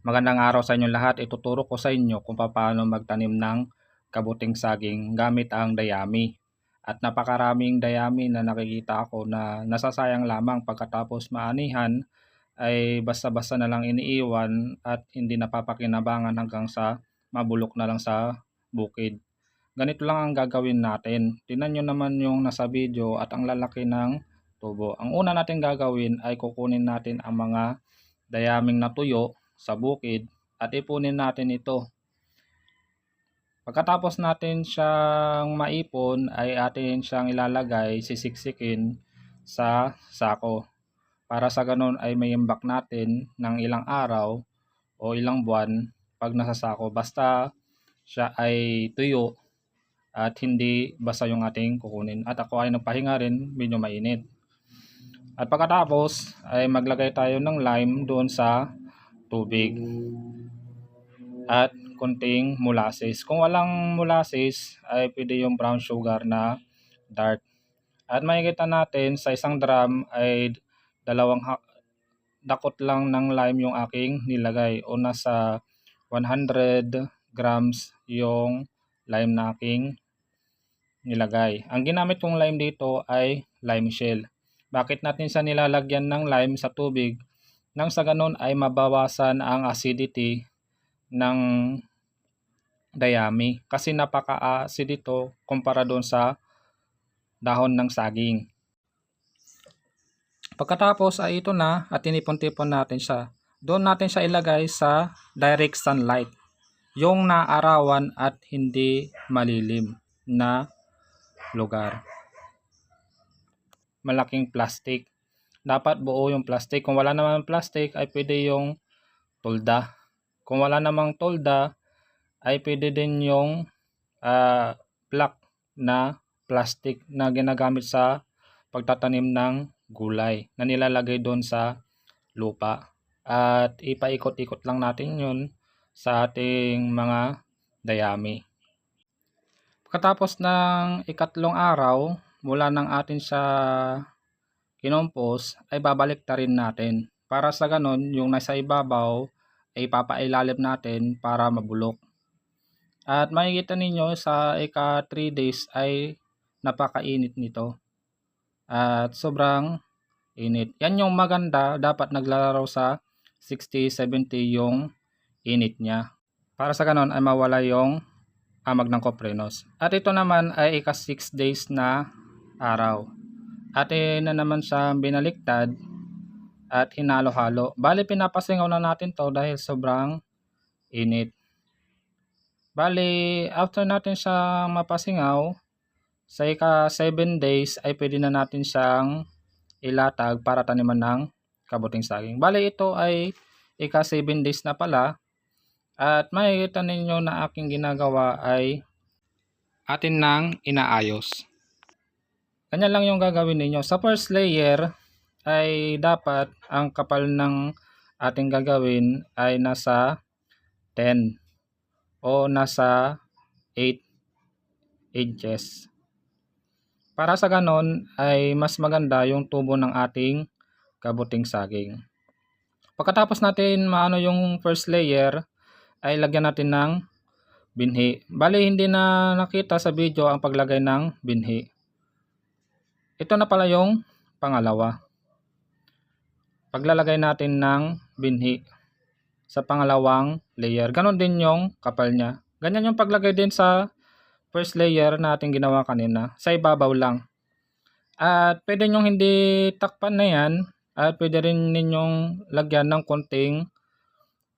Magandang araw sa inyong lahat. Ituturo ko sa inyo kung paano magtanim ng kabuting saging gamit ang dayami. At napakaraming dayami na nakikita ako na nasasayang lamang pagkatapos maanihan ay basta-basta na lang iniiwan at hindi napapakinabangan hanggang sa mabulok na lang sa bukid. Ganito lang ang gagawin natin. Tingnan nyo naman yung nasa video at ang lalaki ng tubo. Ang una natin gagawin ay kukunin natin ang mga dayaming natuyo sa bukid at ipunin natin ito. Pagkatapos natin siyang maipon ay atin siyang ilalagay, sisiksikin sa sako. Para sa ganun ay may imbak natin ng ilang araw o ilang buwan pag nasa sako. Basta siya ay tuyo at hindi basa yung ating kukunin. At ako ay nagpahinga rin, medyo mainit. At pagkatapos ay maglagay tayo ng lime doon sa tubig at kunting molasses. Kung walang molasses ay pwede yung brown sugar na dark. At makikita natin sa isang drum ay dalawang dakot lang ng lime yung aking nilagay o nasa 100 grams yung lime na aking nilagay. Ang ginamit kong lime dito ay lime shell. Bakit natin siya nilalagyan ng lime sa tubig? Nang sa ganun ay mabawasan ang acidity ng dayami kasi napaka-acid ito kumpara doon sa dahon ng saging. Pagkatapos ay ito na at tinipon-tipon natin siya. Doon natin siya ilagay sa direct sunlight. Yung naarawan at hindi malilim na lugar. Malaking plastic dapat buo yung plastic. Kung wala naman plastic, ay pwede yung tolda. Kung wala namang tolda, ay pwede din yung uh, black na plastic na ginagamit sa pagtatanim ng gulay na nilalagay doon sa lupa. At ipaikot-ikot lang natin yun sa ating mga dayami. Pagkatapos ng ikatlong araw, mula ng atin sa kinompos ay babalik ta natin. Para sa ganon, yung nasa ibabaw ay papailalim natin para mabulok. At makikita ninyo sa ika 3 days ay napakainit nito. At sobrang init. Yan yung maganda, dapat naglalaro sa 60-70 yung init niya. Para sa ganon ay mawala yung amag ng koprenos. At ito naman ay ika 6 days na araw atin na naman siya binaliktad at hinalo-halo. Bali, pinapasingaw na natin to dahil sobrang init. Bali, after natin siya mapasingaw, sa ika 7 days ay pwede na natin siyang ilatag para taniman ng kabuting saging. Bali, ito ay ika 7 days na pala. At makikita ninyo na aking ginagawa ay atin nang inaayos. Ganyan lang yung gagawin ninyo. Sa first layer ay dapat ang kapal ng ating gagawin ay nasa 10 o nasa 8 inches. Para sa ganon ay mas maganda yung tubo ng ating kabuting saging. Pagkatapos natin maano yung first layer ay lagyan natin ng binhi. Bali hindi na nakita sa video ang paglagay ng binhi. Ito na pala yung pangalawa. Paglalagay natin ng binhi sa pangalawang layer. Ganon din yung kapal niya. Ganyan yung paglagay din sa first layer na ating ginawa kanina. Sa ibabaw lang. At pwede nyong hindi takpan na yan. At pwede rin ninyong lagyan ng konting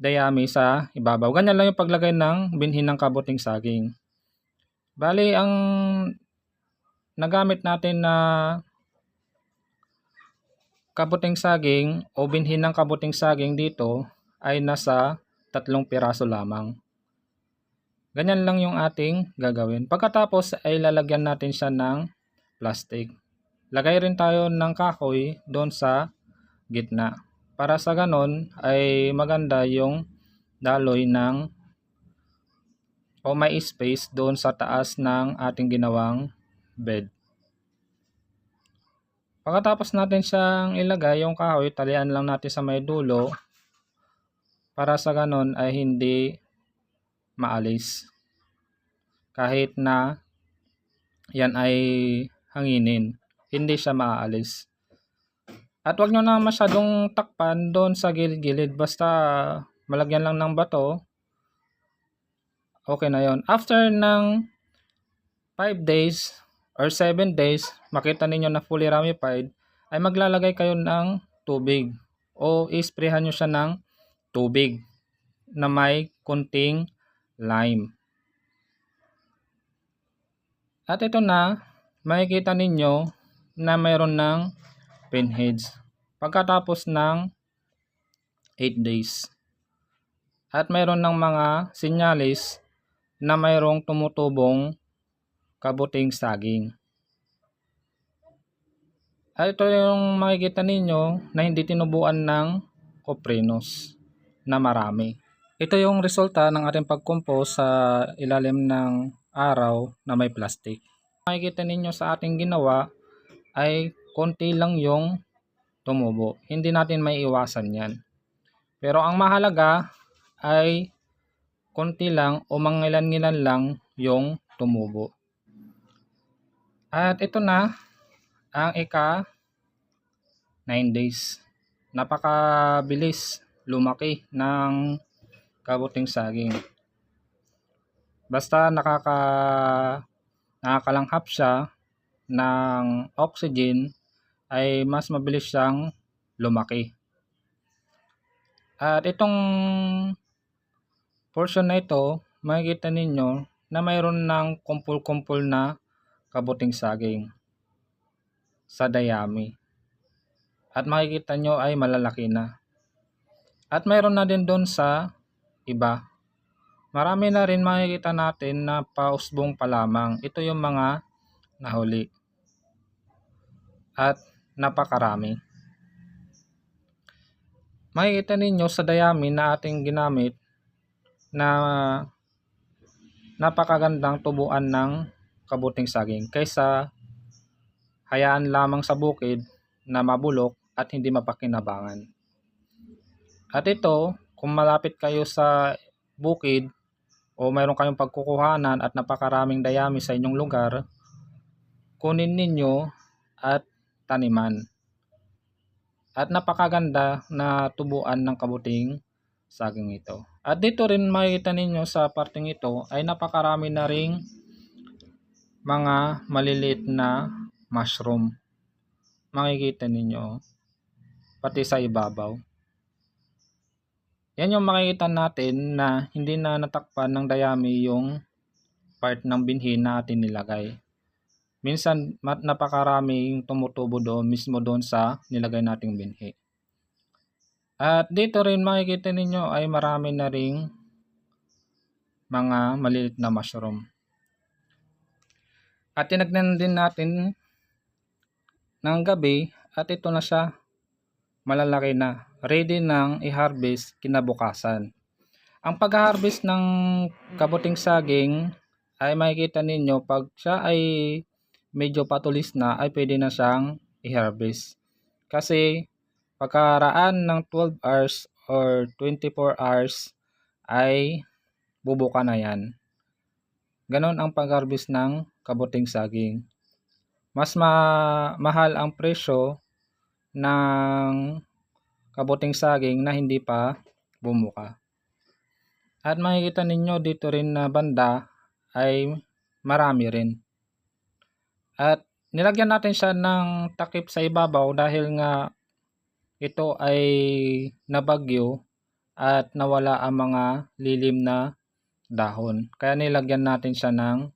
dayami sa ibabaw. Ganyan lang yung paglagay ng binhi ng kabuting saging. Bali, ang nagamit natin na kabuting saging o binhin ng kabuting saging dito ay nasa tatlong piraso lamang. Ganyan lang yung ating gagawin. Pagkatapos ay lalagyan natin siya ng plastic. Lagay rin tayo ng kahoy doon sa gitna. Para sa ganon ay maganda yung daloy ng o may space doon sa taas ng ating ginawang bed. Pagkatapos natin siyang ilagay yung kahoy, talian lang natin sa may dulo para sa ganon ay hindi maalis. Kahit na yan ay hanginin, hindi siya maaalis. At wag nyo na masyadong takpan doon sa gilid-gilid. Basta malagyan lang ng bato. Okay na yon. After ng 5 days or 7 days, makita ninyo na fully ramified, ay maglalagay kayo ng tubig o isprehan nyo siya ng tubig na may kunting lime. At ito na, makikita ninyo na mayroon ng pinheads pagkatapos ng 8 days. At mayroon ng mga sinyalis na mayroong tumutubong kabuting saging. At ito yung makikita ninyo na hindi tinubuan ng koprinos na marami. Ito yung resulta ng ating pagkompose sa ilalim ng araw na may plastic. Makikita ninyo sa ating ginawa ay konti lang yung tumubo. Hindi natin may iwasan yan. Pero ang mahalaga ay konti lang o mangilan-ngilan lang yung tumubo. At ito na ang ika 9 days. Napakabilis lumaki ng kabuting saging. Basta nakaka nakakalanghap siya ng oxygen ay mas mabilis siyang lumaki. At itong portion na ito, makikita ninyo na mayroon ng kumpul-kumpul na kabuting saging sa dayami. At makikita nyo ay malalaki na. At mayroon na din doon sa iba. Marami na rin makikita natin na pausbong pa lamang. Ito yung mga nahuli. At napakarami. Makikita ninyo sa dayami na ating ginamit na napakagandang tubuan ng kabuting saging kaysa hayaan lamang sa bukid na mabulok at hindi mapakinabangan. At ito, kung malapit kayo sa bukid o mayroon kayong pagkukuhanan at napakaraming dayami sa inyong lugar, kunin ninyo at taniman. At napakaganda na tubuan ng kabuting saging ito. At dito rin makikita ninyo sa parting ito ay napakarami na ring mga maliliit na mushroom. Makikita ninyo pati sa ibabaw. Yan yung makikita natin na hindi na natakpan ng dayami yung part ng binhi na atin nilagay. Minsan napakaraming tumutubo doon mismo doon sa nilagay nating binhi. At dito rin makikita ninyo ay marami na ring mga maliit na mushroom. At tinagnan din natin ng gabi at ito na siya malalaki na. Ready nang i-harvest kinabukasan. Ang pag-harvest ng kabuting saging ay makikita ninyo pag siya ay medyo patulis na ay pwede na siyang i-harvest. Kasi pagkaraan ng 12 hours or 24 hours ay bubuka na yan. Ganon ang pag-harvest ng kabuting saging. Mas ma mahal ang presyo ng kabuting saging na hindi pa bumuka. At makikita ninyo dito rin na banda ay marami rin. At nilagyan natin siya ng takip sa ibabaw dahil nga ito ay nabagyo at nawala ang mga lilim na dahon. Kaya nilagyan natin siya ng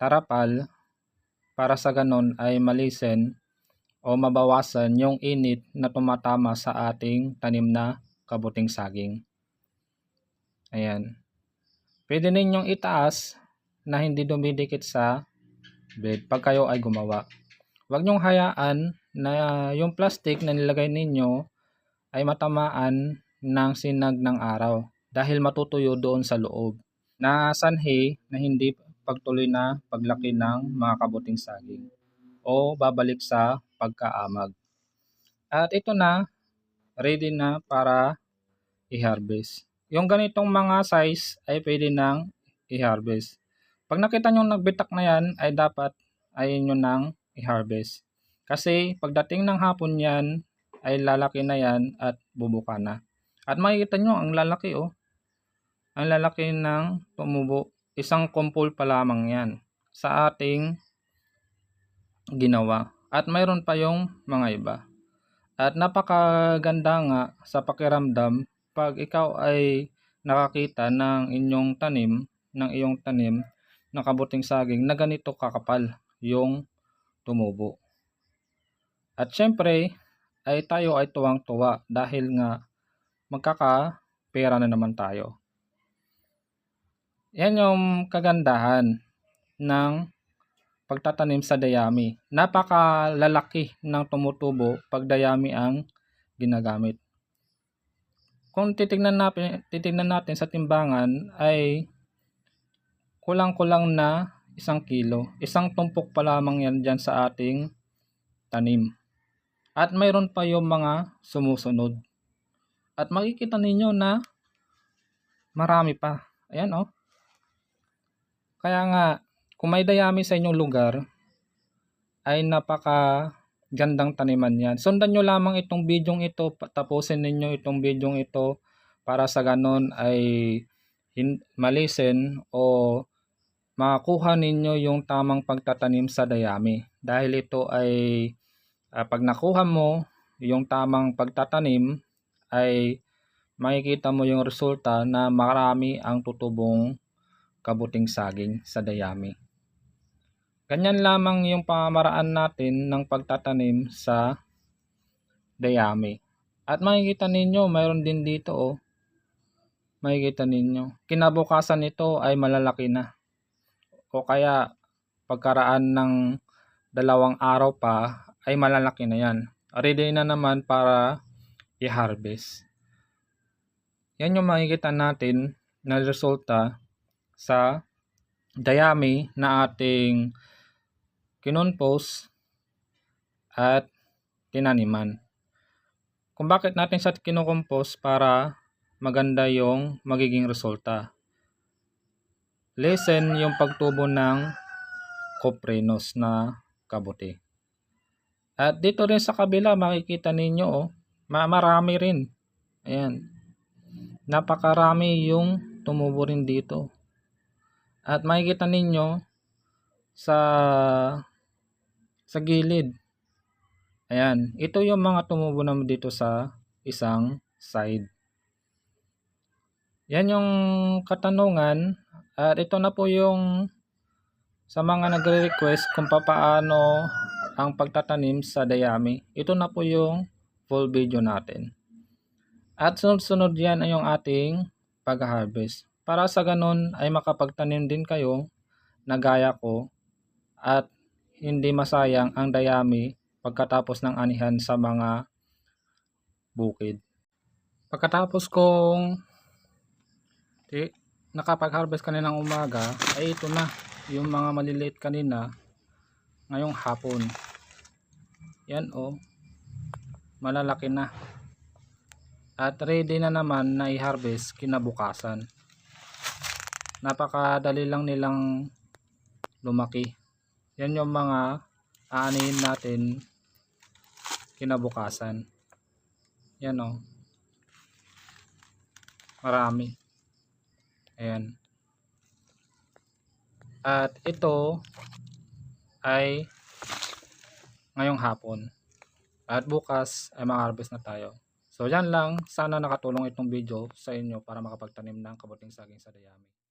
tarapal para sa ganon ay malisen o mabawasan yung init na tumatama sa ating tanim na kabuting saging. Ayan. Pwede ninyong itaas na hindi dumidikit sa bed pag kayo ay gumawa. Huwag nyong hayaan na yung plastic na nilagay ninyo ay matamaan ng sinag ng araw dahil matutuyo doon sa loob na sanhi na hindi pagtuloy na paglaki ng mga kabuting saging o babalik sa pagkaamag. At ito na, ready na para i-harvest. Yung ganitong mga size ay pwede nang i-harvest. Pag nakita nyo nagbitak na yan, ay dapat ay nyo nang i-harvest. Kasi pagdating ng hapon yan, ay lalaki na yan at bubuka na. At makikita nyo, ang lalaki oh. Ang lalaki ng tumubo. Isang kumpol pa lamang yan sa ating ginawa. At mayroon pa yung mga iba. At napakaganda nga sa pakiramdam pag ikaw ay nakakita ng inyong tanim, ng iyong tanim na kabuting saging na ganito kakapal yung tumubo. At syempre, ay tayo ay tuwang-tuwa dahil nga magkakapera na naman tayo. Yan yung kagandahan ng pagtatanim sa dayami. Napakalalaki ng tumutubo pag dayami ang ginagamit. Kung titignan natin, titignan natin sa timbangan ay kulang-kulang na isang kilo. Isang tumpok pa lamang yan dyan sa ating tanim. At mayroon pa yung mga sumusunod. At makikita ninyo na marami pa. Ayan oh. Kaya nga, kung may dayami sa inyong lugar, ay napaka gandang taniman yan. Sundan nyo lamang itong bidyong ito, tapusin ninyo itong bidyong ito para sa ganon ay malisen o makakuha ninyo yung tamang pagtatanim sa dayami. Dahil ito ay ah, pag nakuha mo yung tamang pagtatanim ay makikita mo yung resulta na marami ang tutubong kabuting saging sa dayami. Ganyan lamang yung pamamaraan natin ng pagtatanim sa dayami. At makikita ninyo, mayroon din dito oh. Makikita ninyo. Kinabukasan nito ay malalaki na. O kaya pagkaraan ng dalawang araw pa ay malalaki na yan. Ready na naman para i-harvest. Yan yung makikita natin na resulta sa dayami na ating kinonpos at tinaniman. Kung bakit natin sa kinokompos para maganda yung magiging resulta. Lesen yung pagtubo ng coprinos na kabuti. At dito rin sa kabila makikita ninyo oh, ma- marami rin. Ayan. Napakarami yung tumubo rin dito. At makikita ninyo sa sa gilid. Ayan, ito yung mga tumubo naman dito sa isang side. Yan yung katanungan at ito na po yung sa mga nagre-request kung papaano ang pagtatanim sa dayami. Ito na po yung full video natin. At sunod-sunod yan ay yung ating pag-harvest. Para sa ganun ay makapagtanim din kayo na gaya ko at hindi masayang ang dayami pagkatapos ng anihan sa mga bukid. Pagkatapos kong di, nakapag-harvest kaninang umaga, ay ito na yung mga maliliit kanina ngayong hapon. Yan o, oh, malalaki na. At ready na naman na i-harvest kinabukasan. Napakadali lang nilang lumaki. Yan yung mga aanihin natin kinabukasan. Yan o. Marami. Ayan. At ito ay ngayong hapon. At bukas ay mag-harvest na tayo. So yan lang. Sana nakatulong itong video sa inyo para makapagtanim ng kabuting saging sa dayami.